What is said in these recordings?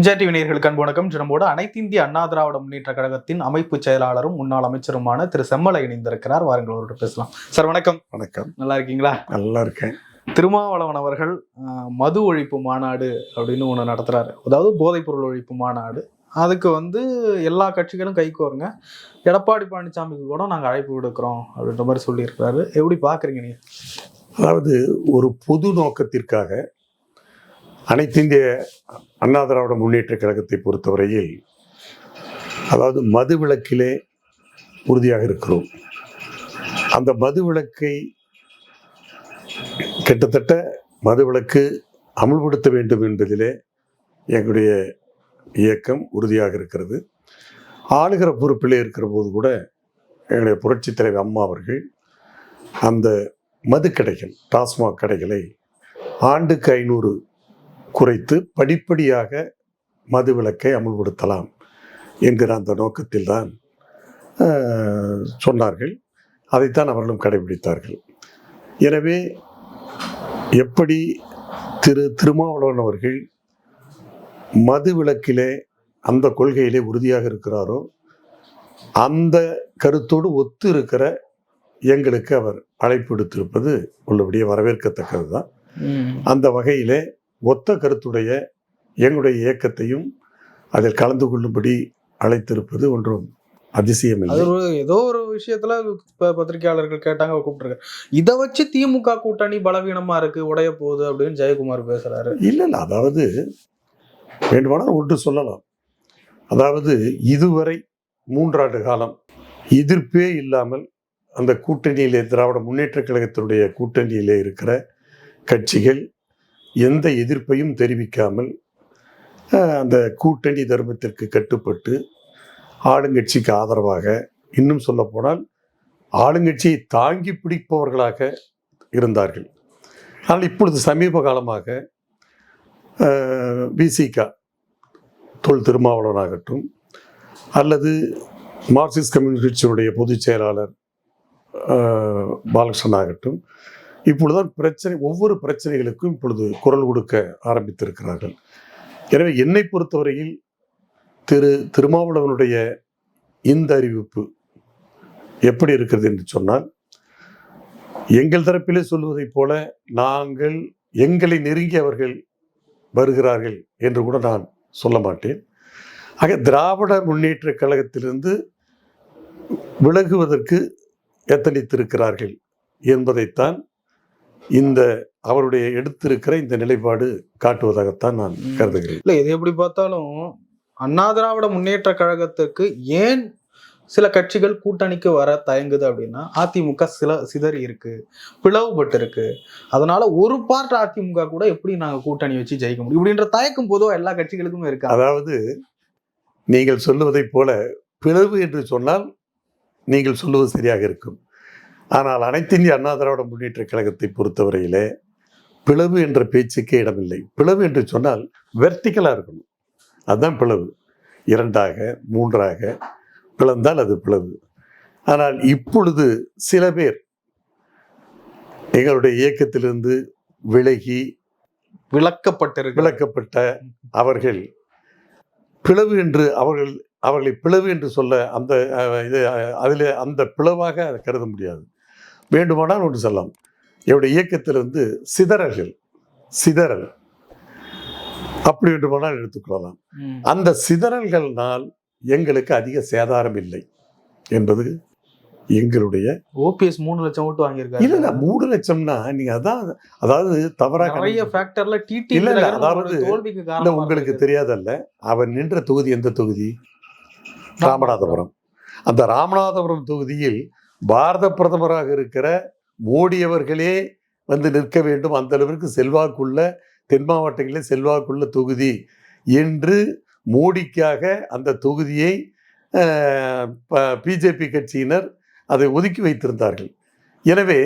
இன்ஜா TV நேயர்களுக்கு அன்பு வணக்கம். நம்மோடு அனைத்து இந்திய அண்ணா திராவிட முன்னேற்ற கழகத்தின் அமைப்பு செயலாளரும் முன்னாள் அமைச்சருமான திரு செம்மலை இணைந்திருக்கிறார். வாருங்கள் அவர்கிட்ட பேசலாம். சார் வணக்கம். வணக்கம். நல்லா இருக்கீங்களா? நல்லா இருக்கேன். திருமாவளவன் அவர்கள் மது ஒழிப்பு மாநாடு அப்படின்னு ஒன்று நடத்துறாரு. அதாவது போதைப் பொருள் ஒழிப்பு மாநாடு. அதுக்கு வந்து எல்லா கட்சிகளும் கைக்கோருங்க எடப்பாடி பழனிசாமிக்கு கூட நாங்கள் அழைப்பு விடுக்கிறோம் அப்படின்ற மாதிரி சொல்லியிருக்கிறாரு. எப்படி பார்க்குறீங்க நீங்க? அதாவது ஒரு பொது நோக்கத்திற்காக அனைத்து இந்திய அண்ணா திராவிட முன்னேற்ற கழகத்தை பொறுத்தவரையில் அதாவது மது விளக்கிலே உறுதியாக இருக்கிறோம். அந்த மது விளக்கை கிட்டத்தட்ட மது விளக்கு அமல்படுத்த வேண்டும் என்பதிலே எங்களுடைய இயக்கம் உறுதியாக இருக்கிறது. ஆளுகிற பொறுப்பிலே இருக்கிற போது கூட எங்களுடைய புரட்சித் தலைவர் அம்மா அவர்கள் அந்த மது கடைகள் டாஸ்மாக் கடைகளை ஆண்டுக்கு ஐநூறு குறைத்து படிப்படியாக மது விலக்கை அமுல்படுத்தலாம் என்கிற அந்த நோக்கத்தில்தான் சொன்னார்கள். அதைத்தான் அவர்களும் கடைபிடித்தார்கள். எனவே எப்படி திரு திருமாவளவன் அவர்கள் மது விலக்கிலே அந்த கொள்கையிலே உறுதியாக இருக்கிறாரோ அந்த கருத்தோடு ஒத்து இருக்கிற எங்களுக்கு அவர் அழைப்பு விடுத்திருப்பது உள்ளபடியே வரவேற்கத்தக்கது தான் அந்த வகையிலே ஒத்த கருத்துடைய எங்களுடைய இயக்கத்தையும் அதில் கலந்து கொள்ளும்படி அழைத்திருப்பது ஒன்றும் அதிசயமில்லை அது ஒரு ஏதோ ஒரு விஷயத்துல பத்திரிகையாளர்கள் கேட்டாங்க கூப்பிட்டுருக்காரு. இதை வச்சு திமுக கூட்டணி பலவீனமா இருக்கு உடைய போகுது அப்படின்னு ஜெயக்குமார் பேசுறாரு. இல்லை இல்லை அதாவது வேண்டுமானால் ஒன்று சொல்லலாம். அதாவது இதுவரை மூன்றாண்டு காலம் எதிர்ப்பே இல்லாமல் அந்த கூட்டணியிலே திராவிட முன்னேற்ற கழகத்தினுடைய கூட்டணியிலே இருக்கிற கட்சிகள் எந்த எதிர்ப்பையும் தெரிவிக்காமல் அந்த கூட்டணி தர்மத்திற்கு கட்டுப்பட்டு ஆளுங்கட்சிக்கு ஆதரவாக இன்னும் சொல்லப்போனால் ஆளுங்கட்சியை தாங்கி பிடிப்பவர்களாக இருந்தார்கள். ஆனால் இப்பொழுது சமீப காலமாக பிசிகா தொல் திருமாவளவனாகட்டும் அல்லது மார்க்சிஸ்ட் கம்யூனிஸ்ட் கட்சியினுடைய பொதுச் செயலாளர் பாலகிருஷ்ணன் ஆகட்டும் இப்பொழுதுதான் பிரச்சனை ஒவ்வொரு பிரச்சனைகளுக்கும் இப்பொழுது குரல் கொடுக்க ஆரம்பித்திருக்கிறார்கள். எனவே என்னை பொறுத்தவரையில் திரு திருமாவளவனுடைய இந்த அறிவிப்பு எப்படி இருக்கிறது என்று சொன்னால் எங்கள் தரப்பிலே சொல்வதைப் போல நாங்கள் எங்களை நெருங்கி அவர்கள் வருகிறார்கள் என்று கூட நான் சொல்ல மாட்டேன். ஆக திராவிட முன்னேற்ற கழகத்திலிருந்து விலகுவதற்கு எத்தனித்திருக்கிறார்கள் என்பதைத்தான் இந்த அவருடைய எடுத்திருக்கிற இந்த நிலைப்பாடு காட்டுவதாகத்தான் நான். கருதுகிறேன். இல்ல இது எப்படி பார்த்தாலும் அண்ணா திராவிட முன்னேற்ற கழகத்துக்கு ஏன் சில கட்சிகள் கூட்டணிக்கு வர தயங்குது அப்படின்னா அதிமுக சில சிதறி இருக்கு பிளவுபட்டு இருக்கு அதனால ஒரு பார்ட் அதிமுக கூட எப்படி நாங்க கூட்டணி வச்சு ஜெயிக்க முடியும்? இப்படின்ற தயக்கம் பொதுவா எல்லா கட்சிகளுக்குமே இருக்கா? அதாவது நீங்கள் சொல்லுவதைப் போல பிளவு என்று சொன்னால் நீங்கள் சொல்லுவது சரியாக இருக்கும். ஆனால் அனைத்து இந்திய அண்ணா திராவிட முன்னேற்ற கழகத்தை பொறுத்தவரையிலே பிளவு என்ற பேச்சுக்கே இடமில்லை. பிளவு என்று சொன்னால் வெர்டிக்கலாக இருக்கணும். அதுதான் பிளவு. இரண்டாக மூன்றாக பிளந்தால் அது பிளவு. ஆனால் இப்பொழுது சில பேர் எங்களுடைய இயக்கத்திலிருந்து விலகி விளக்கப்பட்டிருக்கு விளக்கப்பட்ட அவர்கள் பிளவு என்று அவர்கள் அவர்களை பிளவு என்று சொல்ல அந்த இது அதில் அந்த பிளவாக கருத முடியாது. வேண்டுமானால் ஒன்று சொல்லலாம். என்னுடைய இயக்கத்திலிருந்து சிதறல்கள் சிதறல். அப்படி வேண்டுமானால் எடுத்துக்கொள்ளலாம். அந்த சிதறல்கள்னால் எங்களுக்கு அதிக சேதாரம் இல்லை என்பது எங்களுடைய ஓபிஎஸ் மூணு லட்சம் ஓட்டு வாங்கியிருக்காரு. இல்ல மூணு லட்சம்னா நீங்க அதான் அதாவது தவறாக நிறைய ஃபேக்டர்ல டிடி இல்ல, இல்ல, அதாவது- இல்ல உங்களுக்கு தெரியாதல்ல. அவன் நின்ற தொகுதி எந்த தொகுதி? ராமநாதபுரம். அந்த ராமநாதபுரம் தொகுதியில் பாரத பிரதமராக இருக்கிற மோடியவர்களே வந்து நிற்க வேண்டும். அந்த அளவிற்கு செல்வாக்குள்ள தென் மாவட்டங்களில் செல்வாக்குள்ள தொகுதி என்று மோடிக்காக அந்த தொகுதியை பிஜேபி கட்சியினர் அதை ஒதுக்கி வைத்திருந்தார்கள். எனவே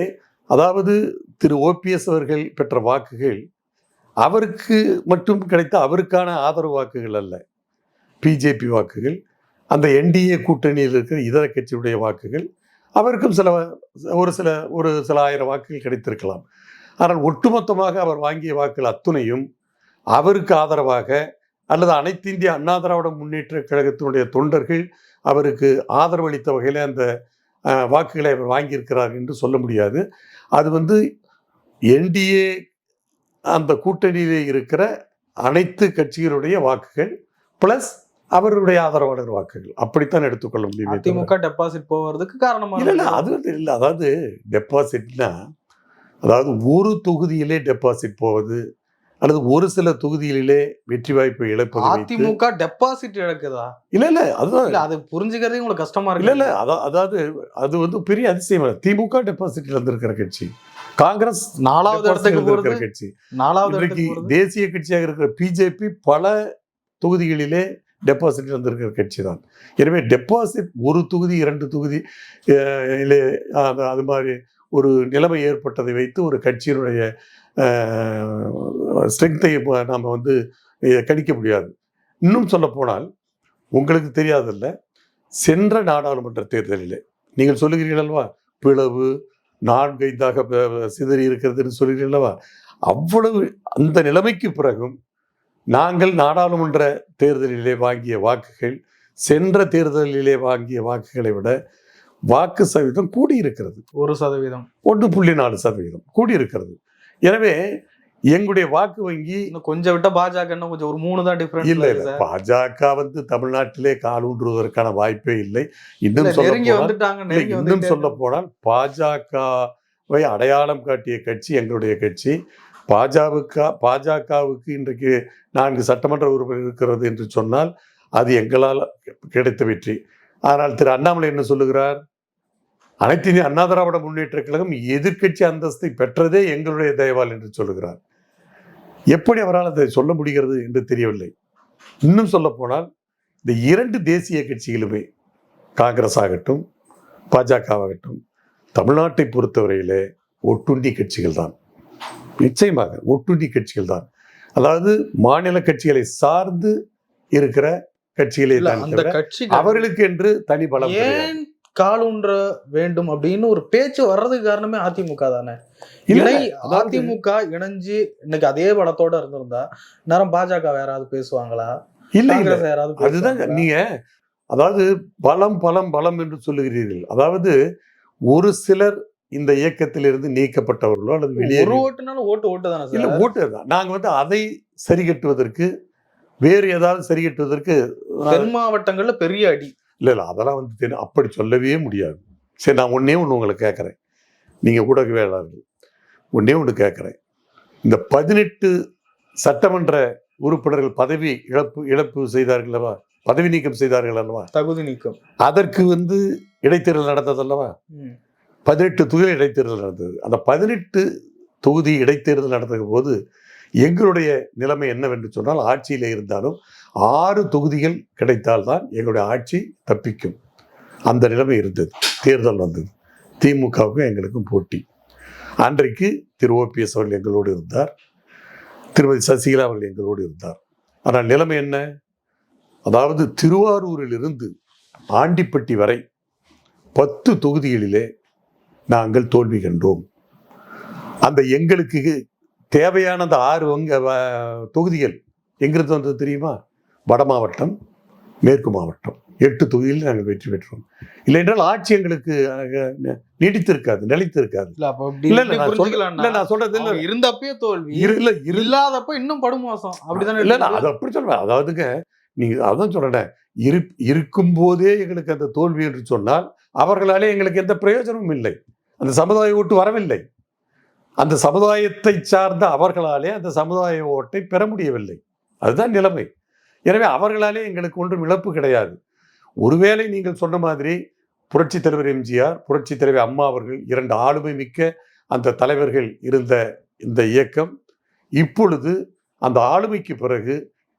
அதாவது திரு ஓபிஎஸ் அவர்கள் பெற்ற வாக்குகள் அவருக்கு மட்டும் கிடைத்த அவருக்கான ஆதரவு வாக்குகள் அல்ல. பிஜேபி வாக்குகள் அந்த என்டிஏ கூட்டணியில் இருக்கிற இதர கட்சியுடைய வாக்குகள் அவருக்கும் சில ஒரு சில ஒரு சில ஆயிரம் வாக்குகள் கிடைத்திருக்கலாம். ஆனால் ஒட்டுமொத்தமாக அவர் வாங்கிய வாக்குகள் அத்துணையும் அவருக்கு ஆதரவாக அல்லது அனைத்து இந்திய அண்ணா திராவிட முன்னேற்ற கழகத்தினுடைய தொண்டர்கள் அவருக்கு ஆதரவளித்த வகையில் அந்த வாக்குகளை அவர் வாங்கியிருக்கிறார் என்று சொல்ல முடியாது. அது வந்து என்டிஏ அந்த கூட்டணியிலே இருக்கிற அனைத்து கட்சிகளுடைய வாக்குகள் ப்ளஸ் அவருடைய ஆதரவாளர் வாக்குகள். அப்படித்தான் எடுத்துக்கொள்ள முடியும் அதிமுக டெபாசிட் போவதுக்கு காரணமா இல்ல இல்ல அது வந்து இல்ல. அதாவது டெபாசிட்னா அதாவது ஒரு தொகுதியிலே டெபாசிட் போவது அல்லது ஒரு சில தொகுதிகளிலே வெற்றி வாய்ப்பை இழப்பது அதிமுக டெபாசிட் இழக்குதா? இல்ல இல்ல அதுதான். இல்ல அது புரிஞ்சுக்கிறதே உங்களுக்கு கஷ்டமா இல்ல இருக்கு. இல்ல அதா- அதாவது அது வந்து பெரிய அதிசயம் இல்ல. திமுக டெபாசிட் இழந்திருக்கிற கட்சி. காங்கிரஸ் நாலாவது இடத்துக்கு போறது. கட்சி. நாலாவது தேசிய கட்சியாக இருக்கிற பிஜேபி பல தொகுதிகளிலே டெபாசிட் வந்திருக்கிற கட்சி தான் எனவே டெபாசிட் ஒரு தொகுதி இரண்டு தொகுதி இல்லை அது அது மாதிரி ஒரு நிலைமை ஏற்பட்டதை வைத்து ஒரு கட்சியினுடைய ஸ்ட்ரென்த்தை நாம் வந்து கணிக்க முடியாது. இன்னும் சொல்லப்போனால் உங்களுக்கு தெரியாதல்ல சென்ற நாடாளுமன்ற தேர்தலில் நீங்கள் சொல்லுகிறீர்கள் அல்லவா? பிளவு நான்கைந்தாக சிதறி இருக்கிறதுன்னு சொல்கிறீர்கள் அல்லவா? அவ்வளவு அந்த நிலைமைக்கு பிறகும் நாங்கள் நாடாளுமன்ற தேர்தலிலே வாங்கிய வாக்குகள் சென்ற தேர்தலிலே வாங்கிய வாக்குகளை விட வாக்கு சதவீதம் கூடியிருக்கிறது. ஒரு சதவீதம். ஒன்று புள்ளி நாலு சதவீதம் கூடியிருக்கிறது. எனவே எங்களுடைய வாக்கு வங்கி கொஞ்சம் விட்டா பாஜக கொஞ்சம் ஒரு மூணு தான் இல்ல டிஃபரன்ஸ் இல்ல. பாஜக வந்து தமிழ்நாட்டிலே கால் ஊன்றுவதற்கான வாய்ப்பே இல்லை. இன்னும் சொல்ல இல்லை, இன்னும் சொல்ல போனால் பாஜகவை அடையாளம் காட்டிய கட்சி எங்களுடைய கட்சி. பாஜக பாஜகவுக்கு இன்றைக்கு நான்கு சட்டமன்ற உறுப்பினர் இருக்கிறது என்று சொன்னால் அது எங்களால் கிடைத்த வெற்றி. ஆனால் திரு அண்ணாமலை என்ன சொல்லுகிறார்? அனைத்து இந்திய அண்ணா திராவிட முன்னேற்ற கழகம் எதிர்க்கட்சி அந்தஸ்தை பெற்றதே எங்களுடைய தயவால் என்று சொல்லுகிறார். எப்படி அவரால் அதை சொல்ல முடிகிறது என்று தெரியவில்லை. இன்னும் சொல்ல போனால் இந்த இரண்டு தேசிய கட்சிகளுமே காங்கிரஸ் ஆகட்டும் பாஜகவாகட்டும் தமிழ்நாட்டை பொறுத்தவரையிலே ஒட்டுண்டி கட்சிகள் தான் நிச்சயமாக ஒட்டுண்ணி கட்சிகள் தான். அதாவது மாநில கட்சிகளை சார்ந்து இருக்கிற கட்சிகளே அந்த கட்சி அவர்களுக்கு என்று தனி பலம். ஏன் காலூன்ற வேண்டும் அப்படின்னு ஒரு பேச்சு வர்றதுக்கு காரணமே அதிமுக தானே. இல்ல, இணை அதிமுக இணைஞ்சு இன்னைக்கு அதே பலத்தோட இருந்திருந்தா நேரம் பாஜக வேற யாராவது பேசுவாங்களா? இல்ல யாராவது அதுதான்? நீங்க அதாவது பலம் பலம் பலம் என்று சொல்லுகிறீர்கள். அதாவது ஒரு சிலர் இந்த இயக்கத்திலிருந்து நீக்கப்பட்டவர்களோ அல்லது வெளியே ஒரு ஓட்டுனாலும் ஓட்டு ஓட்டு தானே இல்ல ஓட்டு தான் நாங்க வந்து அதை சரி கட்டுவதற்கு வேறு ஏதாவது சரி கட்டுவதற்கு தென் மாவட்டங்கள்ல பெரிய அடி. இல்ல இல்ல அதெல்லாம் வந்து அப்படி சொல்லவே முடியாது. சரி நான் ஒன்னே ஒன்று உங்களை கேட்குறேன் நீங்க ஊடகவியலாளர்கள் ஒன்னே ஒன்று கேட்குறேன் இந்த பதினெட்டு சட்டமன்ற உறுப்பினர்கள் பதவி இழப்பு இழப்பு செய்தார்கள் அல்லவா? பதவி நீக்கம் செய்தார்கள் அல்லவா? தகுதி நீக்கம். அதற்கு வந்து இடைத்தேர்தல் நடந்தது அல்லவா. பதினெட்டு தொகுதி இடைத்தேர்தல் நடந்தது. அந்த பதினெட்டு தொகுதி இடைத்தேர்தல் நடந்த போது எங்களுடைய நிலைமை என்னவென்று சொன்னால் ஆட்சியில் இருந்தாலும் ஆறு தொகுதிகள் கிடைத்தால்தான் எங்களுடைய ஆட்சி தப்பிக்கும். அந்த நிலைமை இருந்தது. தேர்தல் வந்தது. திமுகவுக்கும் எங்களுக்கும் போட்டி. அன்றைக்கு திரு ஓபிஎஸ் அவர்கள் எங்களோடு இருந்தார். திருமதி சசிகலா அவர்கள் எங்களோடு இருந்தார். ஆனால் நிலைமை என்ன? அதாவது திருவாரூரில் இருந்து ஆண்டிப்பட்டி வரை பத்து தொகுதிகளிலே நாங்கள் தோல்வி கண்டோம். அந்த எங்களுக்கு தேவையான அந்த ஆறு வங்க தொகுதிகள் எங்கிருந்து வந்தது தெரியுமா? வட மாவட்டம் மேற்கு மாவட்டம். எட்டு தொகுதியில் நாங்கள் வெற்றி பெற்றோம். இல்லை என்றால் ஆட்சி எங்களுக்கு நீடித்திருக்காது நிலைத்திருக்காது. இல்ல நான் சொல்றது இல்ல. இருந்தப்பயே தோல்வி இல்ல இல்லாதப்ப இன்னும் படுமோசம் அப்படிதானே இல்ல? அது அப்படி சொல்றேன் அதாவதுங்க நீங்க அதான் சொல்றேன் இரு இருக்கும் போதே எங்களுக்கு அந்த தோல்வி என்று சொன்னால் அவர்களாலே எங்களுக்கு எந்த பிரயோஜனமும் இல்லை. அந்த சமுதாய ஓட்டு வரவில்லை. அந்த சமுதாயத்தை சார்ந்த அவர்களாலே அந்த சமுதாய ஓட்டை பெற முடியவில்லை. அதுதான் நிலைமை. எனவே அவர்களாலே எங்களுக்கு ஒன்றும் இழப்பு கிடையாது. ஒருவேளை நீங்கள் சொன்ன மாதிரி புரட்சித் தலைவர் எம்ஜிஆர் புரட்சித் தலைவர் அம்மா அவர்கள் இரண்டு ஆளுமை மிக்க அந்த தலைவர்கள் இருந்த இந்த இயக்கம் இப்பொழுது அந்த ஆளுமைக்கு பிறகு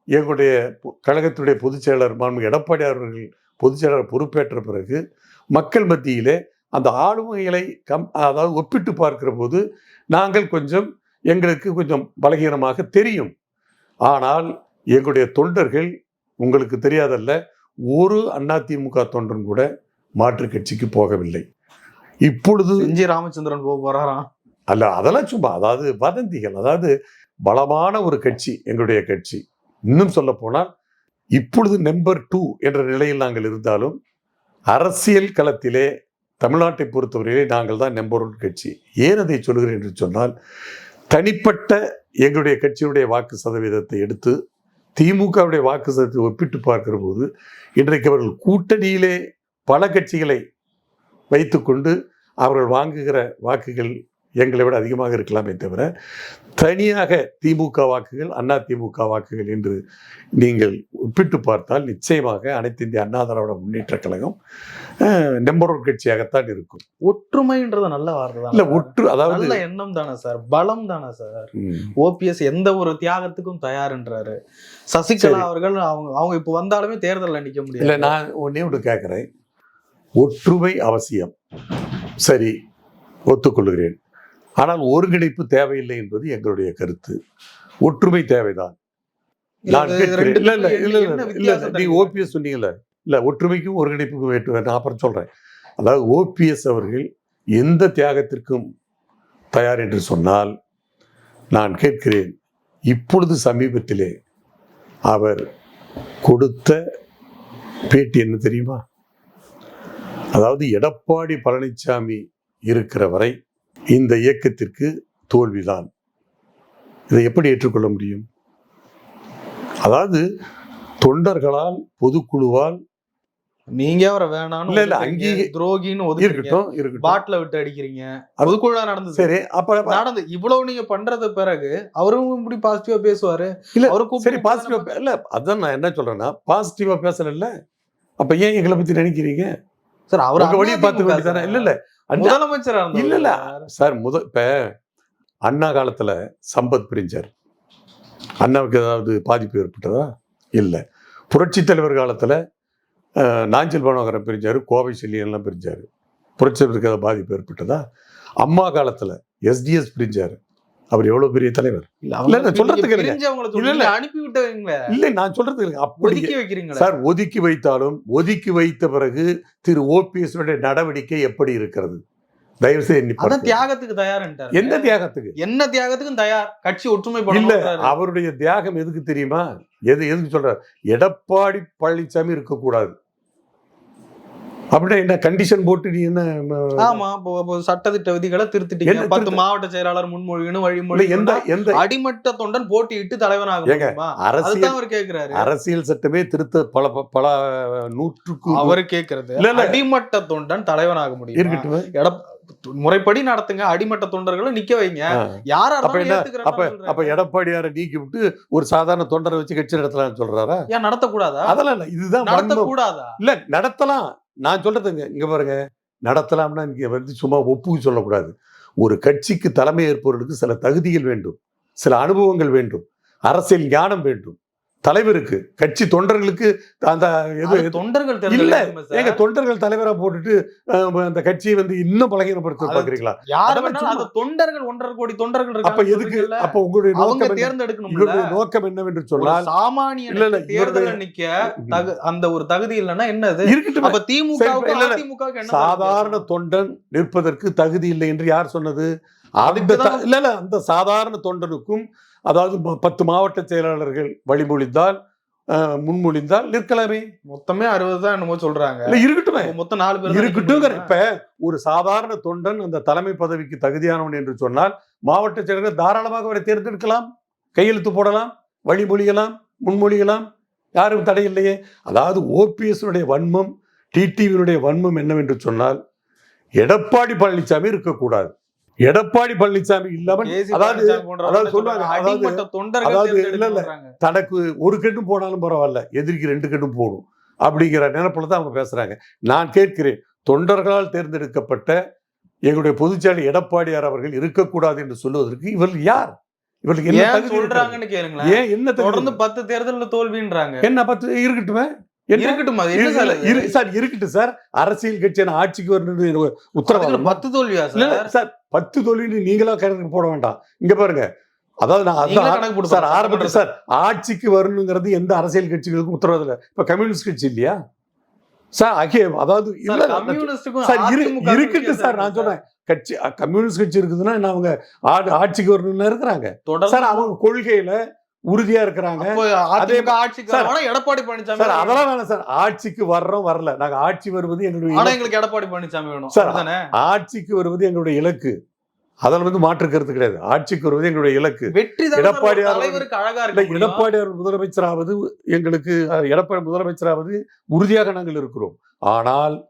எங்களுடைய பொ- கழகத்துடைய பொதுச் செயலாளர் மாண்பு எடப்பாடியார் அவர்கள் பொதுச் செயலாளர் பொறுப்பேற்ற பிறகு மக்கள் மத்தியிலே அந்த ஆளுமைகளை கம் அதாவது ஒப்பிட்டு பார்க்கிற போது நாங்கள் கொஞ்சம் எங்களுக்கு கொஞ்சம் பலகீனமாக தெரியும். ஆனால் எங்களுடைய தொண்டர்கள் உங்களுக்கு தெரியாதல்ல ஒரு அதிமுக தொண்டன் கூட மாற்றுக் கட்சிக்கு போகவில்லை. இப்பொழுது செஞ்சி ராமச்சந்திரன் போக போறாராம் அல்ல அதெல்லாம் சும்மா அதாவது வதந்திகள் அதாவது பலமான ஒரு கட்சி எங்களுடைய கட்சி. இன்னும் சொல்ல போனால் இப்பொழுது நம்பர் டூ என்ற நிலையில் நாங்கள் இருந்தாலும் அரசியல் களத்திலே தமிழ்நாட்டை பொறுத்தவரையிலே நாங்கள் தான் நம்பர் ஒன் கட்சி. ஏன் அதை சொல்கிறேன் என்று சொன்னால் தனிப்பட்ட எங்களுடைய கட்சியுடைய வாக்கு சதவீதத்தை எடுத்து திமுகவுடைய வாக்கு சதவீதத்தை ஒப்பிட்டு பார்க்கிற போது இன்றைக்கு அவர்கள் கூட்டணியிலே பல கட்சிகளை வைத்துக்கொண்டு அவர்கள் வாங்குகிற வாக்குகள் எங்களை விட அதிகமாக இருக்கலாமே தவிர தனியாக திமுக வாக்குகள் அண்ணா திமுக வாக்குகள் என்று நீங்கள் ஒப்பிட்டு பார்த்தால் நிச்சயமாக அனைத்து இந்திய அண்ணா திராவிட முன்னேற்ற கழகம் நம்பர் ஒன் கட்சியாகத்தான் இருக்கும். ஒற்றுமைன்றது நல்ல வார்த்தை இல்ல ஒற்று அதாவது நல்ல எண்ணம் தானே சார். பலம் தானே சார். ஓபிஎஸ் எந்த ஒரு தியாகத்துக்கும் தயார்ன்றாரு. சசிகலா. அவர்கள் அவங்க அவங்க இப்ப வந்தாலுமே தேர்தல்ல இல்ல முடியல நான் ஒன்னே ஒன்று கேட்குறேன் ஒற்றுமை அவசியம். சரி ஒத்துக்கொள்கிறேன். ஆனால் ஒருங்கிணைப்பு தேவையில்லை என்பது எங்களுடைய கருத்து. ஒற்றுமை தேவைதான். நான் இல்ல இல்ல இல்ல இல்ல இல்ல வித்தியாசம் நீ தெரியுமா? ஓபிஎஸ் சொன்னீங்கல்ல. இல்ல ஒற்றுமைக்கும் ஒருங்கிணைப்புக்கும் வேற்று நான் அப்புறம் சொல்றேன். அதாவது ஓபிஎஸ் அவர்கள் எந்த தியாகத்திற்கும் தயார் என்று சொன்னால் நான் கேட்கிறேன் இப்பொழுது சமீபத்திலே அவர் கொடுத்த பேட்டி என்ன தெரியுமா? அதாவது எடப்பாடி பழனிசாமி இருக்கிற வரை இந்த இயக்கத்திற்கு தோல்விதான். இதை எப்படி ஏற்றுக்கொள்ள முடியும்? அதாவது தொண்டர்களால் பொதுக்குழுவால் நீங்க அவரை வேணாம்னு இல்ல, அங்கீக- துரோகின்னு இருக்கட்டும் இருக்கட்டும். பாட்டில விட்டு அடிக்கிறீங்க. பொதுக்குழா நடந்தது. சரி அப்ப நடந்து இவ்வளவு நீங்க பண்றது பிறகு அவரும் இப்படி பாசிட்டிவா பேசுவாரு. இல்ல அவரு கூப்பிட்டு சரி பாசிட்டிவா இல்ல அதான் நான் என்ன சொல்றேன்னா பாசிட்டிவா பேசல அப்ப ஏன் எங்களை பத்தி நினைக்கிறீங்க? சார் அவர் உங்க வழியை பார்த்து வேண்டியதானே இல்ல இல்ல. அண்ணா- முதலமைச்சரா இருந்தாரு. இல்ல, இல்ல. சார். முத இப்ப அண்ணா காலத்துல சம்பத் பிரிஞ்சார். அண்ணாவுக்கு ஏதாவது பாதிப்பு ஏற்பட்டதா? இல்ல. புரட்சி தலைவர் காலத்துல நாஞ்சில் மனோகரன் பிரிஞ்சாரு கோவை செல்லியெல்லாம் பிரிஞ்சாரு. புரட்சி தலைவருக்கு ஏதாவது பாதிப்பு ஏற்பட்டதா? அம்மா காலத்துல எஸ்டிஎஸ் பிரிஞ்சாரு. அவர் எவ்வளவு பெரிய தலைவர்? இல்ல, இல்ல, இல்ல, அவங்க சொல்றதுக்கு இல்ல, இல்ல. அனுப்பி விட்டவங்க இல்லை நான் சொல்றது இல்லைங்க. அப்படி ஒதுக்கி வைக்கிறீங்களா. சார் ஒதுக்கி வைத்தாலும் ஒதுக்கி வைத்த பிறகு திரு ஓபிஎஸ் நடவடிக்கை எப்படி இருக்கிறது? தயவு செய்து. தியாகத்துக்கு தயாருன்ட்டாரு. எந்த தியாகத்துக்கு? என்ன தியாகத்துக்கும் தயார். கட்சி இல்ல ஒற்றுமைப்படணும் அவருடைய தியாகம் எதுக்கு தெரியுமா? எது எதுக்கு சொல்ற எடப்பாடி பழனிசாமி இருக்கக்கூடாது. அப்படின்னா என்ன கண்டிஷன் போட்டு நீ என்ன ஆமா இப்போ சட்டத்திட்ட விதிகளை திருத்திட்டீங்க. பத்து மாவட்ட செயலாளர் முன்மொழிகணும் வழிமொழி எந்த எந்த அடிமட்ட தொண்டன் போட்டியிட்டு தலைவனாக அரசியல் அவர் கேக்குறாரு. அரசியல் சட்டமே திருத்த பல பல நூற்றுக்கு அவரு கேக்குறது. இல்ல. அடிமட்ட தொண்டன் தலைவனாக முடியும்? இருக்கட்டும். முறைப்படி நடத்துங்க அடிமட்ட தொண்டர்களை நிக்க வைங்க. யாரா அப்ப அப்ப அப்ப எடப்பாடியாரை நீக்கி விட்டு ஒரு சாதாரண தொண்டரை வச்சு கட்சி நடத்தலாம்னு சொல்றாரா? ஏன் நடத்தக்கூடாதா? அதெல்லாம் இல்ல இதுதான். நடத்தக்கூடாதா? இல்ல நடத்தலாம். நான் சொல்கிறதுங்க இங்கே பாருங்க. நடத்தலாம்னா இங்கே வந்து சும்மா ஒப்புக்கு சொல்லக்கூடாது. ஒரு கட்சிக்கு தலைமை ஏற்பவர்களுக்கு சில தகுதிகள் வேண்டும். சில அனுபவங்கள் வேண்டும். அரசியல் ஞானம் வேண்டும். தலைவருக்கு கட்சி தொண்டர்களுக்கு அந்த எது தொண்டர்கள் இல்ல. தேர்ந்தெடுக்கணுமே. ஏங்க தொண்டர்கள் தலைவரா போட்டுட்டு அந்த கட்சியை வந்து இன்னும் பலகீனப்படுத்த பாக்குறீங்களா? யாரு தொண்டர்கள் ஒன்றரை கோடி தொண்டர்கள் அப்ப எதுக்கு? அப்ப உங்களுடைய நோக்கம் உங்களுடைய நோக்கம் என்னவென்று சொன்னால் சாமானிய இல்ல, இல்ல, தேர்தல நிக்க அந்த ஒரு தகுதி இல்லைன்னா என்னது? இருக்கட்டும். அப்ப திமுக என்ன சாதாரண தொண்டன் நிற்பதற்கு தகுதி இல்லை என்று யார் சொன்னது? அந்த இல்ல இல்ல அந்த சாதாரண தொண்டனுக்கும் அதாவது பத்து மாவட்ட செயலாளர்கள் வழிமொழிந்தால் முன்மொழிந்தால் நிற்கலாமே. மொத்தமே அறுபது தான் என்னமோ சொல்றாங்க. இல்ல இருக்கட்டுமே. மொத்தம் நாலு பேர் இருக்கட்டும்? இப்ப ஒரு சாதாரண தொண்டன் அந்த தலைமை பதவிக்கு தகுதியானவன் என்று சொன்னால் மாவட்ட செயலர்கள் தாராளமாக அவரை தேர்ந்தெடுக்கலாம். கையெழுத்து போடலாம் வழிமொழியலாம் முன்மொழியலாம். யாரும் தடையில்லையே அதாவது ஓபிஎஸ் வன்மம் டிடிவியினுடைய வன்மம் என்னவென்று சொன்னால் எடப்பாடி பழனிசாமி இருக்கக்கூடாது. எடப்பாடி பழனிசாமி இல்லாமல் அதாவது அதாவது சொல்லுவாங்க, அதாவது- இல்ல. தனக்கு ஒரு கெட்டும் போனாலும் பரவாயில்ல எதிரிக்கு ரெண்டு கெட்டும் போடும் அப்படிங்கிற நினைப்புல தான் அவங்க பேசுறாங்க நான் கேட்கிறேன் தொண்டர்களால் தேர்ந்தெடுக்கப்பட்ட எங்களுடைய பொதுச்சாளி எடப்பாடியார் அவர்கள் இருக்கக்கூடாது என்று சொல்லுவதற்கு இவர்கள் யார் இவர்களுக்கு என்ன? சொல்றாங்கன்னு கேளுங்களேன் ஏன் என்ன தொடர்ந்து? பத்து தேர்தல்ல தோல்வின்றாங்க என்ன பத்து இருக்கட்டுமே? இருக்கட்டும் சார்? இரு- சார் இருக்கட்டும் சார். அரசியல் கட்சி நான் ஆட்சிக்கு வரணும்னு எனக்கு உத்தரவாதம். பத்து தோல்வியா சார்? சார் பத்து தொழில் நீங்களா கணக்கு போட வேண்டாம். இங்க பாருங்க. அதாவது நான் அதான் சார். ஆரம்பத்தில் சார் ஆட்சிக்கு வரணுங்கிறது எந்த அரசியல் கட்சிகளுக்கும் உத்தரவாதம் இல்லை. இப்ப கம்யூனிஸ்ட் கட்சி இல்லையா? சார் அகே அதாவது இல்ல சார், நான் சொல்றேன் கட்சி கம்யூனிஸ்ட் கட்சி இருக்குதுன்னா அவங்க ஆடு- ஆட்சிக்கு வரணும்னு இருக்கிறாங்க சார் அவங்க கொள்கையில உறுதியா இருக்கிறாங்க. எடப்பாடி பழனிசாமி சார் அதெல்லாம் வேணாம் சார். ஆட்சிக்கு வர்றோம் வரல. நாங்க ஆட்சி வருவது எங்களுடைய. எங்களுக்கு எடப்பாடி பழனிசாமி வேணும். சார்? ஆட்சிக்கு வருவது எங்களுடைய இலக்கு. அதில் வந்து மாற்று கருத்து கிடையாது. ஆட்சிக்கு வருவது எங்களுடைய இலக்கு. வெற்றி எடப்பாடியார் தலைவருக்கு அழகா இல்ல இருக்கு எடப்பாடி அவர் முதலமைச்சராவது எங்களுக்கு எடப்பாடி முதலமைச்சராவது உறுதியாக நாங்கள் இருக்கிறோம். ஆனால்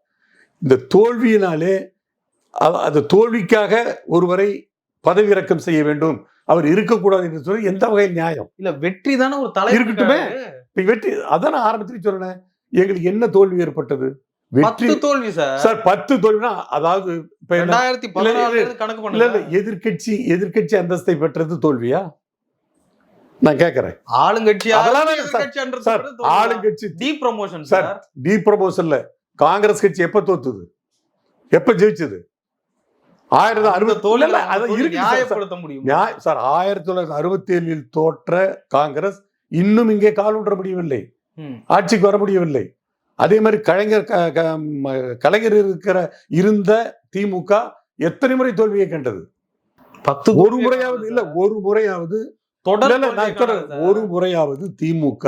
இந்த தோல்வியினாலே அந்த தோல்விக்காக ஒருவரை பதவி இறக்கம் செய்ய வேண்டும். அவர் இருக்கக்கூடாது என்று சொல்லி எந்த வகையில் நியாயம்? இல்ல வெற்றி தானே ஒரு தலைவர் இருக்கட்டுமே. இப்ப வெற்றி அதான் நான் ஆரம்பத்தில் சொன்னேன் எங்களுக்கு என்ன தோல்வி ஏற்பட்டது? வெற்றி தோல்வி சார். சார் பத்து தோல்வினா அதாவது ரெண்டாயிரத்தி பதினாலு கணக்கு பண்ணுங்க. எதிர்க்கட்சி எதிர்க்கட்சி அந்தஸ்தை பெற்றது தோல்வியா? நான் கேக்குறேன் அதெல்லாம் வேணாம் சார். ஆளுங்கட்சி டி ப்ரமோஷன் சார். டி ப்ரமோஷன்ல காங்கிரஸ் கட்சி எப்ப தோத்துது? எப்ப ஜெயிச்சது? ஆயிரத்தி அறுபத்தி அது சார். நியாயப்படுத்த முடியும்? சார் ஆயிரத்தி தொள்ளாயிரத்தி அறுபத்தி ஏழில் தோற்ற காங்கிரஸ் இன்னும் இங்கே கால் ஊன்ற முடியவில்லை. ஆட்சிக்கு வர முடியவில்லை. அதே மாதிரி கலைஞர் கலைஞர் இருக்கிற இருந்த திமுக எத்தனை முறை தோல்வியை கண்டது? பத்து ஒரு முறையாவது இல்ல ஒரு முறையாவது தொடர்ந்து ஒரு முறையாவது திமுக.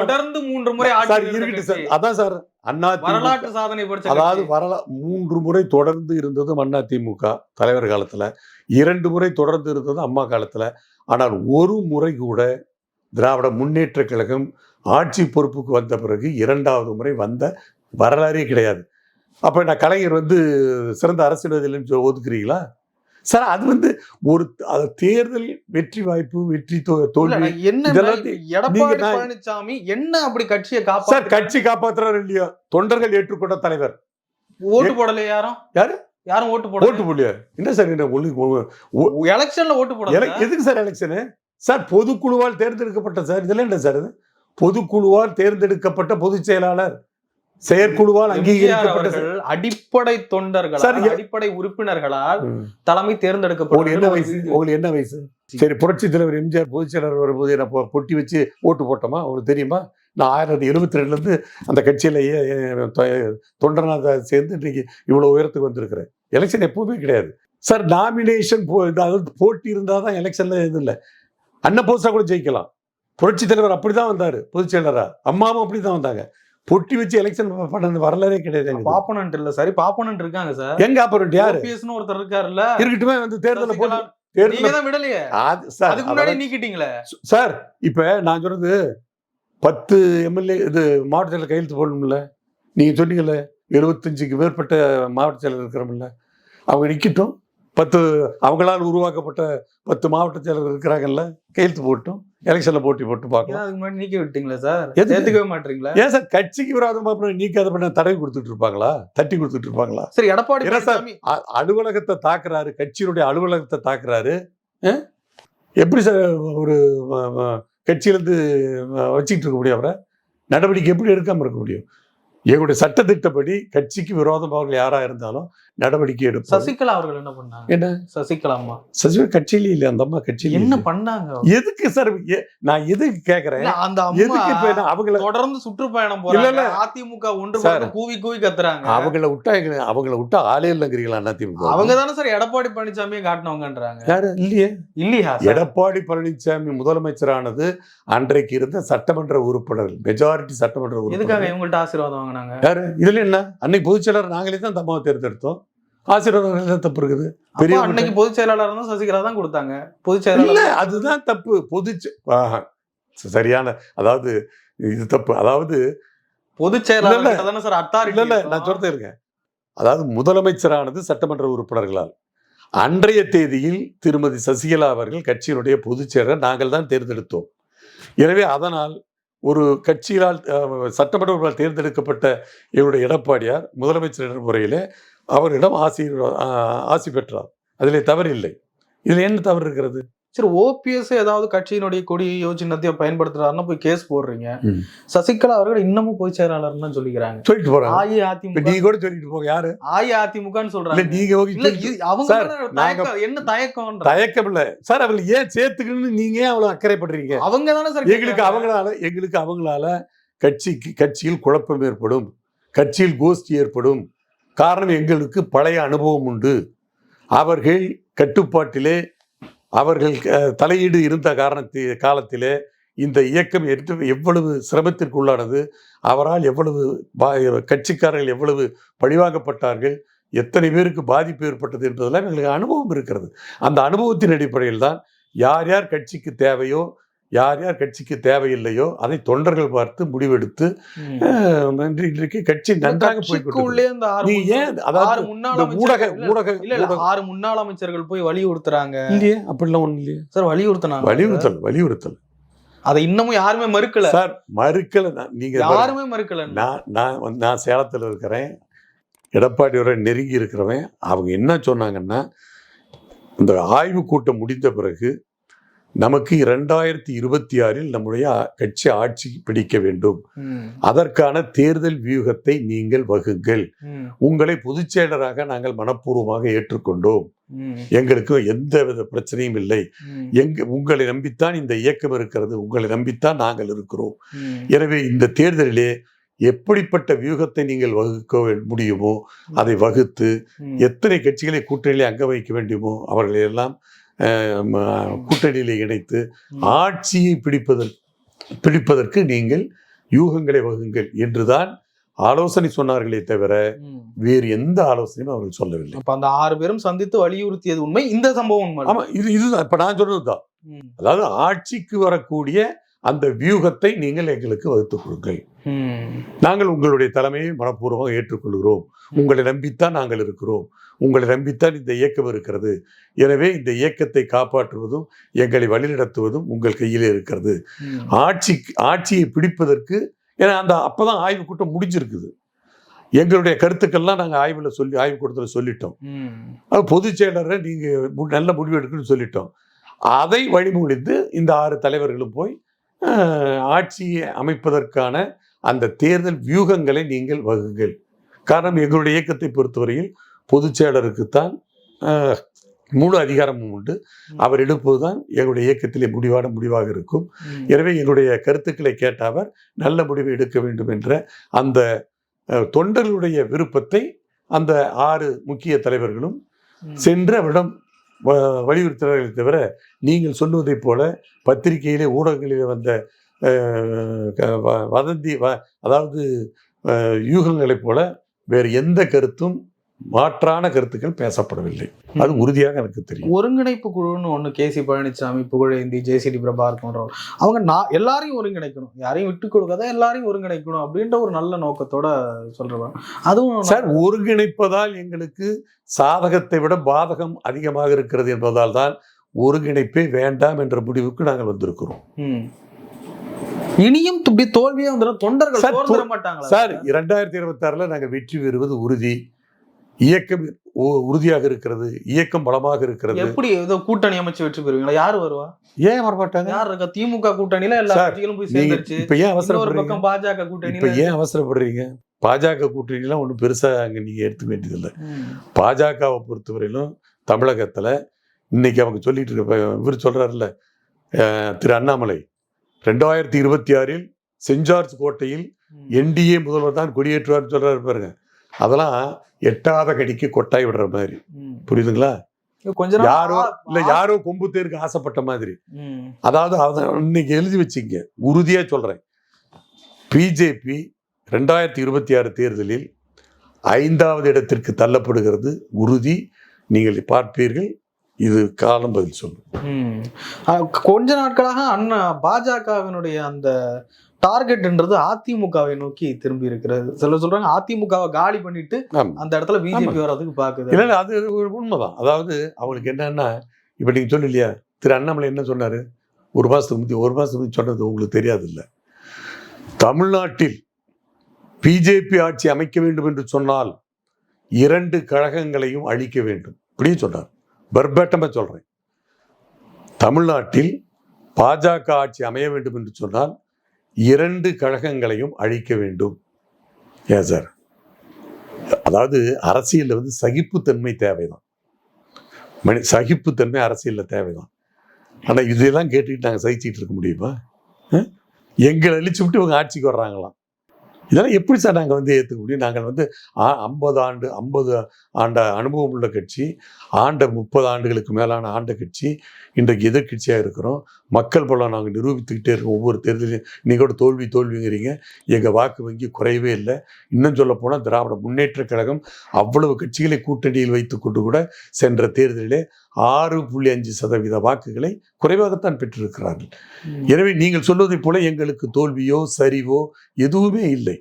தொடர்ந்து மூன்று முறை இருக்கட்டும் சார் அதான் சார் அண்ணா வரலாற்று சாதனை அதாவது. வரலா மூன்று முறை தொடர்ந்து இருந்தது அண்ணா திமுக தலைவர் காலத்துல இரண்டு முறை தொடர்ந்து இருந்தது அம்மா காலத்துல. ஆனால் ஒரு முறை கூட திராவிட முன்னேற்ற கழகம் ஆட்சி பொறுப்புக்கு வந்த பிறகு இரண்டாவது முறை வந்த வரலாறே கிடையாது. அப்ப நான் கலைஞர் வந்து சிறந்த அரசியல்வாதிகள் ஒதுக்குறீங்களா? சார் அது வந்து ஒரு தேர்தல் வெற்றி வாய்ப்பு வெற்றி தோல்வி. என்ன எடப்பாடி பழனிசாமி என்ன அப்படி கட்சியை சார் காப்பாற்ற கட்சி காப்பாற்றுறாரு இல்லையோ? தொண்டர்கள் ஏற்றுக்கொண்ட தலைவர். ஓட்டு போடல யாரும்? யாரு? யாரும் ஓட்டு ஓட்டு போடல போடலையா? என்ன சார் என்ன ஒண்ணு எலெக்ஷன்ல ஓட்டு போடல எதுக்கு சார் எலெக்ஷனு? சார் பொதுக்குழுவால் தேர்ந்தெடுக்கப்பட்ட சார் இதெல்லாம் என்ன சார் இது? பொதுக்குழுவால் தேர்ந்தெடுக்கப்பட்ட பொதுச் செயலாளர். செயற்குழுவால் அங்கீகரிக்கப்பட்ட அடிப்படை எ- அடிப்படை உறுப்பினர்களால். தலைமை உங்களுக்கு என்ன வயசு? உங்களுக்கு என்ன வயசு? சரி புரட்சி தலைவர் எம்ஜிஆர் பொதுச் செயலாளர் வரும்போது என்ன பொ- பொட்டி வச்சு ஓட்டு போட்டோமா? உங்களுக்கு தெரியுமா? நான் ஆயிரத்தி எழுபத்தி ரெண்டுல இருந்து அந்த கட்சியிலேயே தொண்டனாக சேர்ந்து இன்னைக்கு இவ்வளவு உயரத்துக்கு வந்திருக்கிறேன். எலெக்ஷன் எப்பவுமே கிடையாது. சார் நாமினேஷன் அதாவது போட்டி இருந்தால் தான் எலெக்ஷன்ல இது இல்லை. போஸ்டா கூட ஜெயிக்கலாம். புரட்சி தலைவர் அப்படிதான் வந்தாரு பொதுச் செயலரா அம்மாவும் அப்படிதான் வந்தாங்க. பொட்டி வச்சு எலெக்ஷன் பண்ணது வரலாறே கிடையாது. பாப்பனன்ட் இல்ல சரி பாப்பனன்ட் இருக்காங்க சார். எங்க அப்புறம் யாரு? ஓபிஎஸ்னு ஒருத்தர் இருக்காருல்ல. இருக்கட்டுமே வந்து சசிகலா, நீங்க தேர்தல் விடலையே. அதுக்கு முன்னாடி நீக்கிட்டீங்களே. சார் இப்ப நான் சொல்றது பத்து எம்எல்ஏ இது மாவட்ட செயலர் கையெழுத்து போடணும்ல. நீங்க சொன்னீங்கல்ல எழுபத்தஞ்சுக்கு மேற்பட்ட மாவட்ட செயலர் இருக்கிறோம்ல. அவங்க நிக்கட்டும். பத்து அவங்களால் உருவாக்கப்பட்ட பத்து மாவட்ட செயலர் இருக்கிறாங்கல்ல கையெழுத்து போட்டும் எலெக்ஷன்ல போட்டி போட்டு பார்க்கலாம். அதுக்கு முன்னாடி நீக்கி விட்டீங்களா சார்? ஏத்துக்கவே மாட்டீங்களா? ஏன் சார் கட்சிக்கு விரோதமா அப்புறம் நீக்காத பண்ண தடவி கொடுத்துட்டு இருப்பாங்களா? தட்டி கொடுத்துட்டு இருப்பாங்களா? சரி எடப்பாடி சார்? அலுவலகத்தை தாக்குறாரு கட்சியினுடைய அலுவலகத்தை தாக்குறாரு? எப்படி சார் ஒரு கட்சியிலேருந்து வச்சுக்கிட்டு இருக்க முடியும் அவரை? நடவடிக்கை எப்படி எடுக்காம இருக்க முடியும்? எங்களுடைய சட்டத்திட்டப்படி கட்சிக்கு விரோதமாக யாரா இருந்தாலும் நடவடிக்கை எடுப்போம். சசிகலா அவர்கள் என்ன பண்ணாங்க? என்ன? சசிகலா அம்மா. சசிவ கட்சியில இல்ல அந்த அம்மா கட்சியில என்ன. பண்ணாங்க? எதுக்கு சார் நான் எதுக்கு கேக்குறேன்? அந்த எதுக்கு அவங்கள தொடர்ந்து சுற்றுப்பயணம் போறாங்க. அதிமுக ஒன்று கூவி கூவி கத்துறாங்க. அவங்கள விட்டா எங்க- அவங்கள விட்டா ஆளே இல்லைங்கிறீங்களா அதிமுக அவங்க தானே சார் எடப்பாடி பழனிசாமியை காட்டினவங்கன்றாங்க. யாரு? இல்லையே. இல்லையா? எடப்பாடி பழனிசாமி முதலமைச்சரானது அன்றைக்கு இருந்த சட்டமன்ற உறுப்பினர்கள் மெஜாரிட்டி சட்டமன்ற எதுக்காக உறுப்பினர்கள் இவங்கள்ட்ட ஆசீர்வாதம் வாங்கினாங்க? யாரு? இதுல என்ன? அன்னைக்கு பொதுச் செயலாளர் நாங்களே தான் தம்மாவை தேர்ந்தெடுத்தோம். ஆசீர்வாதம் தான் தப்பு இருக்குது. பெரிய அன்னைக்கு பொதுச் செயலாளர் தான் சசிகலா தான் கொடுத்தாங்க. பொதுச் செயலாளர் அதுதான் தப்பு. பொதுச் ஆஹா. சரியான அதாவது இது தப்பு. அதாவது பொதுச். செயலாளர் தானே சார் இல்ல இல்ல நான் சொல்றேன் இருக்கேன் அதாவது முதலமைச்சரானது சட்டமன்ற உறுப்பினர்களால். அன்றைய தேதியில் திருமதி சசிகலா அவர்கள் கட்சியினுடைய பொதுச் செயலர். நாங்கள் தான் தேர்ந்தெடுத்தோம். எனவே அதனால் ஒரு கட்சியால் அஹ், சட்டமன்ற தேர்ந்தெடுக்கப்பட்ட இவருடைய எடப்பாடியார் முதலமைச்சர் என்ற முறையிலே அவரிடம் ஆசி ஆசி பெற்றார். அதில் தவறில்லை. இதில் என்ன தவறு இருக்கிறது? சரி ஓபிஎஸ் ஏதாவது கட்சியினுடைய கொடியோ சின்னத்தையோ பயன்படுத்துறாருன்னா போய் கேஸ் போடுறீங்க. சசிகலா அவர்கள் இன்னமும் பொதுச் செயலாளர் தான் சொல்லிக்கிறாங்க. சொல்லிட்டு போறாங்க அஇஅதிமுக நீங்க கூட சொல்லிட்டு போங்க யாரு? அஇஅதிமுகன்னு சொல்றாங்க. நீங்க போய் அவங்க என்ன தயக்கம் தயக்கம் இல்ல. சார் அவங்களை ஏன் சேர்த்துக்கணும்னு நீங்க அவ்வளவு அக்கறைப்படுறீங்க? அவங்க தானே சார் எங்களுக்கு. அவங்களால எங்களுக்கு அவங்களால கட்சிக்கு கட்சியில் குழப்பம் ஏற்படும். கட்சியில் கோஷ்டி ஏற்படும். காரணம் எங்களுக்கு பழைய அனுபவம் உண்டு. அவர்கள் கட்டுப்பாட்டிலே அவர்கள் தலையீடு இருந்த காரணத்தி காலத்திலே இந்த இயக்கம் எட்டு- எவ்வளவு சிரமத்திற்கு உள்ளானது அவரால் எவ்வளவு பா- கட்சிக்காரர்கள் எவ்வளவு பழிவாங்கப்பட்டார்கள் எத்தனை பேருக்கு பாதிப்பு ஏற்பட்டது என்பதெல்லாம் எங்களுக்கு அனுபவம் இருக்கிறது. அந்த அனுபவத்தின் அடிப்படையில் தான் யார் யார் கட்சிக்கு தேவையோ யார் யார் கட்சிக்கு தேவையில்லையோ அதை தொண்டர்கள் பார்த்து முடிவெடுத்து இன்றைக்கு கட்சி நன்றாக போய் ஏன் அதாவது ஊடக ஆறு முன்னாள் அமைச்சர்கள் போய் வலியுறுத்துறாங்க. இல்லையே அப்படிலாம் ஒண்ணு இல்லையே. சார் வலியுறுத்தினாங்க. வலியுறுத்தல் வலியுறுத்தல். அதை இன்னமும் யாருமே மறுக்கல. சார் மறுக்கல. நீங்க. யாருமே மறுக்கல. நான் நான் நான் சேலத்தில் இருக்கிறேன். எடப்பாடியோட நெருங்கி இருக்கிறவன். அவங்க என்ன சொன்னாங்கன்னா இந்த ஆய்வு கூட்டம் முடிந்த பிறகு நமக்கு இரண்டாயிரத்தி இருபத்தி ஆறில் நம்முடைய கட்சி ஆட்சி பிடிக்க வேண்டும். அதற்கான தேர்தல் வியூகத்தை நீங்கள் வகுங்கள். உங்களை பொதுச் செயலராக நாங்கள் மனப்பூர்வமாக ஏற்றுக்கொண்டோம். எங்களுக்கு எந்தவித பிரச்சனையும் இல்லை. எங்க உங்களை நம்பித்தான் இந்த இயக்கம் இருக்கிறது. உங்களை நம்பித்தான் நாங்கள் இருக்கிறோம். எனவே இந்த தேர்தலிலே எப்படிப்பட்ட வியூகத்தை நீங்கள் வகுக்க முடியுமோ அதை வகுத்து எத்தனை கட்சிகளை கூட்டணியிலே அங்க வைக்க வேண்டுமோ அவர்களை எல்லாம் கூட்டணியிலே இணைத்து. ஆட்சியை பிடிப்பதற்கு பிடிப்பதற்கு நீங்கள் யூகங்களை வகுங்கள் என்றுதான் ஆலோசனை சொன்னார்களே தவிர. வேறு எந்த ஆலோசனையும் அவர்கள் சொல்லவில்லை. அப்ப அந்த ஆறு பேரும் சந்தித்து வலியுறுத்தியது உண்மை. இந்த சம்பவம் உண்மை. ஆமா இது இதுதான். இப்ப நான் சொன்னதுதான். அதாவது ஆட்சிக்கு வரக்கூடிய அந்த வியூகத்தை நீங்கள் எங்களுக்கு வகுத்துக் கொடுங்கள். நாங்கள் உங்களுடைய தலைமையை மனப்பூர்வமாக ஏற்றுக்கொள்கிறோம். உங்களை நம்பித்தான் நாங்கள் இருக்கிறோம். உங்களை நம்பித்தான் இந்த இயக்கம் இருக்கிறது. எனவே இந்த இயக்கத்தை காப்பாற்றுவதும் எங்களை வழிநடத்துவதும் உங்கள் கையிலே இருக்கிறது. ஆட்சி ஆட்சியை பிடிப்பதற்கு ஏன்னா அந்த அப்பதான் ஆய்வு கூட்டம் முடிஞ்சிருக்குது. எங்களுடைய கருத்துக்கள்லாம் நாங்கள் ஆய்வில் சொல்லி ஆய்வு கூட்டத்தில் சொல்லிட்டோம். அது பொதுச் செயலரை நீங்கள் நல்ல முடிவு எடுக்கணும்னு சொல்லிட்டோம். அதை வழிமொழிந்து இந்த ஆறு தலைவர்களும் போய் ஆட்சியை அமைப்பதற்கான அந்த தேர்தல் வியூகங்களை நீங்கள் வகுங்கள் காரணம் எங்களுடைய இயக்கத்தை பொறுத்தவரையில் பொதுச் செயலருக்குத்தான் முழு அதிகாரமும் உண்டு அவர் எடுப்பதுதான் எங்களுடைய இயக்கத்திலே முடிவான முடிவாக இருக்கும். எனவே எங்களுடைய கருத்துக்களை கேட்ட அவர் நல்ல முடிவை எடுக்க வேண்டும் என்ற அந்த தொண்டர்களுடைய விருப்பத்தை அந்த ஆறு முக்கிய தலைவர்களும். சென்று அவரிடம் வலியுறுத்தினார்களே தவிர நீங்கள் சொல்லுவதைப் போல பத்திரிகையிலே ஊடகங்களிலே வந்த வ- வதந்தி வ- அதாவது யூகங்களைப் போல வேறு எந்த கருத்தும் மாற்றான கருத்துக்கள் பேசப்படவில்லை. அது உறுதியாக எனக்கு தெரியும். ஒருங்கிணைப்பு குழுன்னு ஒண்ணு K C Palaniswami Pugazhendhi JCD Prabhakar போன்றவர். அவங்க நான் எல்லாரையும் ஒருங்கிணைக்கணும். யாரையும் விட்டு கொடுக்காத எல்லாரையும் ஒருங்கிணைக்கணும் அப்படின்ற ஒரு நல்ல நோக்கத்தோட சொல்றவங்க அதுவும் சார் ஒருங்கிணைப்பதால் எங்களுக்கு சாதகத்தை விட பாதகம் அதிகமாக இருக்கிறது என்பதால் தான் ஒருங்கிணைப்பே வேண்டாம் என்ற முடிவுக்கு நாங்கள் வந்திருக்கிறோம். இனியும் இப்படி தோல்வியே வந்துடும் தொண்டர்கள் மாட்டாங்களா சார் இரண்டாயிரத்தி இருபத்தி ஆறுல நாங்கள் வெற்றி பெறுவது உறுதி. இயக்கம் உறுதியாக இருக்கிறது இயக்கம் பலமாக இருக்கிறது. எப்படி ஏதோ கூட்டணி அமைச்சு வெற்றி பெறுவீங்களா? யாரு வருவா? ஏன் வரமாட்டாங்க? யார் இருக்கா? திமுக கூட்டணியில எல்லா கட்சிகளும் போய் சேர்ந்துருச்சு. இப்ப ஏன் அவசரப்படுறீங்க? பாஜக இப்ப கூட்டணியில ஏன் அவசரப்படுறீங்க? பாஜக கூட்டணிலாம் ஒன்றும் பெருசா அங்க நீங்க எடுத்துக்க வேண்டியதில்லை. பாஜகவை பொறுத்தவரையிலும் தமிழகத்துல இன்னைக்கு அவங்க சொல்லிட்டு இருக்க இவர் சொல்றாருல்ல அஹ், திரு அண்ணாமலை ரெண்டாயிரத்தி இருபத்தி ஆறில் சென்ட் ஜார்ஜ் கோட்டையில். என்டிஏ முதல்வர் தான் கொடியேற்றுவார்னு சொல்றாரு பாருங்க. அதெல்லாம் எட்டாத கடிக்கு கொட்டாய் விடுற மாதிரி. புரியுதுங்களா? கொஞ்ச நாள் யாரோ இல்ல யாரோ கொம்பு தேருக்கு ஆசைப்பட்ட மாதிரி. அதாவது அத இன்னைக்கு எழுதி வச்சிங்க. உறுதியா சொல்றேன். பிஜேபி ரெண்டாயிரத்தி இருபத்தி ஆறு தேர்தலில் ஐந்தாவது இடத்திற்கு தள்ளப்படுகிறது. உறுதி. நீங்கள் பார்ப்பீர்கள். இது காலம் பதில் சொல்லும். கொஞ்ச நாட்களாக அண்ணா பாஜகவினுடைய அந்த டார்கெட்ன்றது அதிமுகவை நோக்கி திரும்பி இருக்கிறது. சிலர் சொல்றாங்க அதிமுகவை காலி பண்ணிட்டு அந்த இடத்துல பிஜேபி வர்றதுக்கு பாக்குது இல்ல அது ஒரு உண்மைதான். அதாவது அவங்களுக்கு என்னன்னா இப்ப நீங்க சொல்லலையா திரு அண்ணாமலை என்ன சொன்னாரு? ஒரு மாசத்துக்கு முந்தி ஒரு மாசத்துக்கு முந்தி சொன்னது உங்களுக்கு தெரியாது இல்ல தமிழ்நாட்டில் பிஜேபி ஆட்சி அமைக்க வேண்டும் என்று சொன்னால் இரண்டு கழகங்களையும் அழிக்க வேண்டும். இப்படியும் சொன்னார். பர்பேட்டமா சொல்றேன். தமிழ்நாட்டில் பாஜக ஆட்சி அமைய வேண்டும் என்று சொன்னால் இரண்டு கழகங்களையும் அழிக்க வேண்டும். ஏன் சார் அதாவது அரசியலில் வந்து சகிப்புத்தன்மை தேவைதான். மனி சகிப்புத்தன்மை அரசியலில் தேவைதான். ஆனால் இதெல்லாம் கேட்டுக்கிட்டு நாங்கள் சகிச்சுட்டு இருக்க முடியுமா? எங்களை அழிச்சு விட்டு இவங்க ஆட்சிக்கு வர்றாங்களாம். இதெல்லாம் எப்படி சார் நாங்கள் வந்து ஏற்றுக்க முடியும்? நாங்கள் வந்து ஐம்பது ஆண்டு ஐம்பது ஆண்ட அனுபவம் உள்ள கட்சி ஆண்ட முப்பது ஆண்டுகளுக்கு மேலான ஆண்ட கட்சி இன்றைக்கு எதிர்க்கட்சியாக இருக்கிறோம். மக்கள் பலம் நாங்கள் நிரூபித்துக்கிட்டே இருக்கோம். ஒவ்வொரு தேர்தலையும் நீங்கள் கூட தோல்வி தோல்விங்கிறீங்க. எங்கள் வாக்கு வங்கி குறையவே இல்லை. இன்னும் சொல்ல போனால் திராவிட முன்னேற்றக் கழகம் அவ்வளவு கட்சிகளை கூட்டணியில் வைத்துக்கொண்டு கூட சென்ற தேர்தலிலே ஆறு புள்ளி அஞ்சு சதவீத வாக்குகளை குறைவாகத்தான் பெற்றிருக்கிறார்கள். எனவே நீங்கள் சொல்வதைப் போல எங்களுக்கு தோல்வியோ சரிவோ எதுவுமே இல்லை.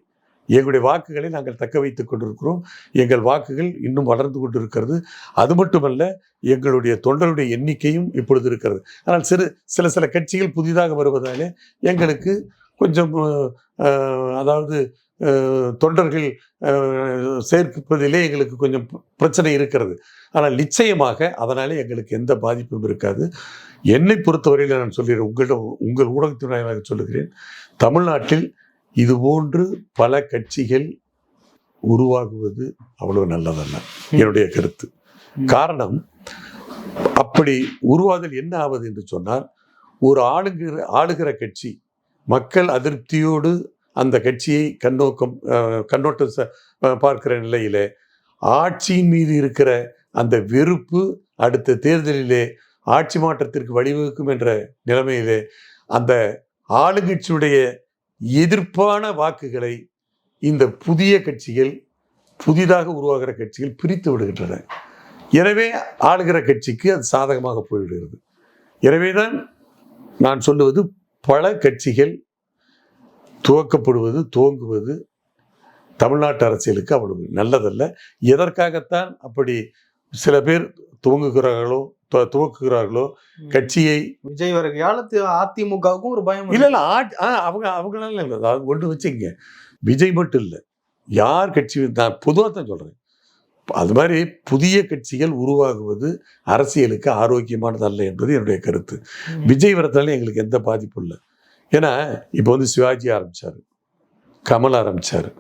எங்களுடைய வாக்குகளை நாங்கள் தக்க வைத்துக் கொண்டிருக்கிறோம். எங்கள் வாக்குகள் இன்னும் வளர்ந்து கொண்டிருக்கிறது. அது மட்டுமல்ல எங்களுடைய தொண்டருடைய எண்ணிக்கையும் இப்பொழுது இருக்கிறது. ஆனால் சிறு சில சில கட்சிகள் புதிதாக வருவதாலே எங்களுக்கு கொஞ்சம் அதாவது தொண்டர்கள் சேர்ப்பதிலே எங்களுக்கு கொஞ்சம் பிரச்சனை இருக்கிறது. ஆனால் நிச்சயமாக அதனாலே எங்களுக்கு எந்த பாதிப்பும் இருக்காது. என்னை பொறுத்தவரையில் நான் சொல்கிறேன் உங்களிடம் உங்கள் ஊடகத்தினராக சொல்லுகிறேன். தமிழ்நாட்டில் இது போன்று பல கட்சிகள் உருவாகுவது அவ்வளவு நல்லதல்ல. என்னுடைய கருத்து. காரணம் அப்படி உருவாதல் என்ன ஆவது என்று சொன்னால் ஒரு ஆளுகிற ஆளுகிற கட்சி மக்கள் அதிருப்தியோடு அந்த கட்சியை கண்ணோக்கம் கண்ணோட்டம் பார்க்கிற நிலையிலே ஆட்சியின் மீது இருக்கிற அந்த வெறுப்பு அடுத்த தேர்தலிலே ஆட்சி மாற்றத்திற்கு வழிவகுக்கும் என்ற நிலைமையிலே அந்த ஆளுங்கட்சியுடைய எதிர்ப்பான வாக்குகளை இந்த புதிய கட்சிகள் புதிதாக உருவாகிற கட்சிகள் பிரித்து விடுகின்றன. எனவே ஆளுகிற கட்சிக்கு அது சாதகமாக போய்விடுகிறது. எனவேதான் நான் சொல்லுவது பல கட்சிகள் துவக்கப்படுவது துவங்குவது தமிழ்நாட்டு அரசியலுக்கு அவ்வளவு நல்லதல்ல. எதற்காகத்தான் அப்படி சில பேர் துவங்குகிறார்களோ துவக்குகிறார்களோ கட்சியை விஜய் வருகையால தி- அதிமுகவுக்கும் ஒரு பயம் இல்ல இல்ல அவங்க அவங்களால இல்லை அதாவது ஒன்று வச்சுங்க விஜய் மட்டும் இல்லை யார் கட்சி நான் பொதுவாக தான் சொல்றேன். அது மாதிரி புதிய கட்சிகள் உருவாகுவது அரசியலுக்கு ஆரோக்கியமானது அல்ல என்பது என்னுடைய கருத்து. விஜய் வரதால எங்களுக்கு எந்த பாதிப்பும் இல்லை. ஏன்னா இப்போ வந்து சிவாஜி ஆரம்பிச்சாரு கமல் ஆரம்பிச்சாரு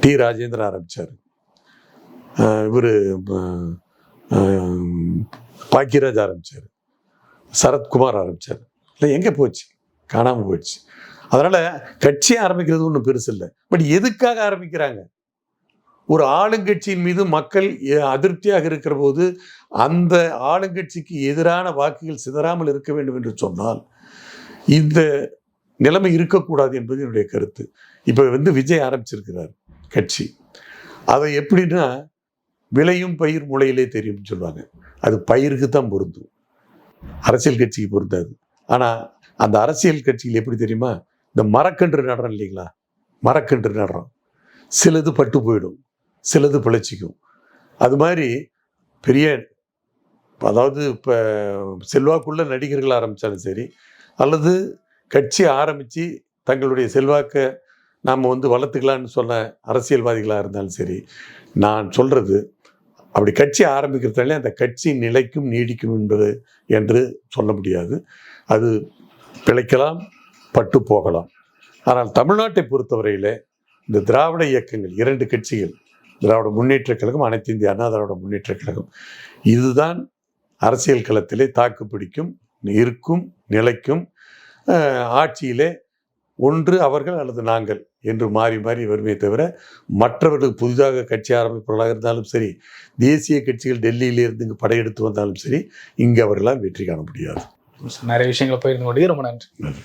டி ராஜேந்திரன் ஆரம்பிச்சாரு. இவர் பாக்கியராஜ் ஆரம்பிச்சாரு. சரத்குமார் ஆரம்பிச்சாரு. இல்லை எங்கே போச்சு? காணாமல் போச்சு. அதனால் கட்சி ஆரம்பிக்கிறது ஒன்றும் பெருசு இல்லை. பட் எதுக்காக ஆரம்பிக்கிறாங்க? ஒரு ஆளுங்கட்சியின் மீது மக்கள் அதிருப்தியாக இருக்கிற போது அந்த ஆளுங்கட்சிக்கு எதிரான வாக்குகள் சிதறாமல் இருக்க வேண்டும் என்று சொன்னால் இந்த நிலைமை இருக்கக்கூடாது என்பது என்னுடைய கருத்து. இப்போ வந்து விஜய் ஆரம்பிச்சிருக்கிறார் கட்சி. அதை எப்படின்னா விளையும் பயிர் முளையிலே தெரியும்னு சொல்லுவாங்க. அது பயிருக்கு தான் பொருந்தும். அரசியல் கட்சிக்கு பொருந்தாது. ஆனால் அந்த அரசியல் கட்சியில் எப்படி தெரியுமா? இந்த மரக்கன்று நடுறோம் இல்லைங்களா? மரக்கன்று நடுறோம் சிலது பட்டு போயிடும். சிலது பிழைச்சிக்கும். அது மாதிரி பெரிய அதாவது இப்போ செல்வாக்குள்ள நடிகர்கள் ஆரம்பித்தாலும் சரி அல்லது கட்சி ஆரம்பித்து தங்களுடைய செல்வாக்கை நாம் வந்து வளர்த்துக்கலான்னு சொன்ன அரசியல்வாதிகளாக இருந்தாலும் சரி நான் சொல்கிறது அப்படி கட்சி ஆரம்பிக்கிறதாலே அந்த கட்சி நிலைக்கும் நீடிக்கும் என்பது என்று சொல்ல முடியாது. அது பிழைக்கலாம் பட்டு போகலாம். ஆனால் தமிழ்நாட்டை பொறுத்தவரையிலே இந்த திராவிட இயக்கங்கள் இரண்டு கட்சிகள் திராவிட முன்னேற்ற கழகம் அனைத்து இந்திய அண்ணா திராவிட முன்னேற்ற கழகம் இதுதான் அரசியல் களத்திலே தாக்கு பிடிக்கும் இருக்கும் நிலைக்கும் ஆட்சியிலே ஒன்று அவர்கள் அல்லது நாங்கள். என்று மாறி மாறி வருமே தவிர மற்றவர்கள் புதிதாக கட்சி ஆரம்பிப்பவர்களாக இருந்தாலும் சரி தேசிய கட்சிகள் டெல்லியிலிருந்து இங்கு படையெடுத்து வந்தாலும் சரி இங்கு அவர்களால் வெற்றி காண முடியாது. நிறைய விஷயங்களை போயிருந்து ரொம்ப நன்றி. நன்றி.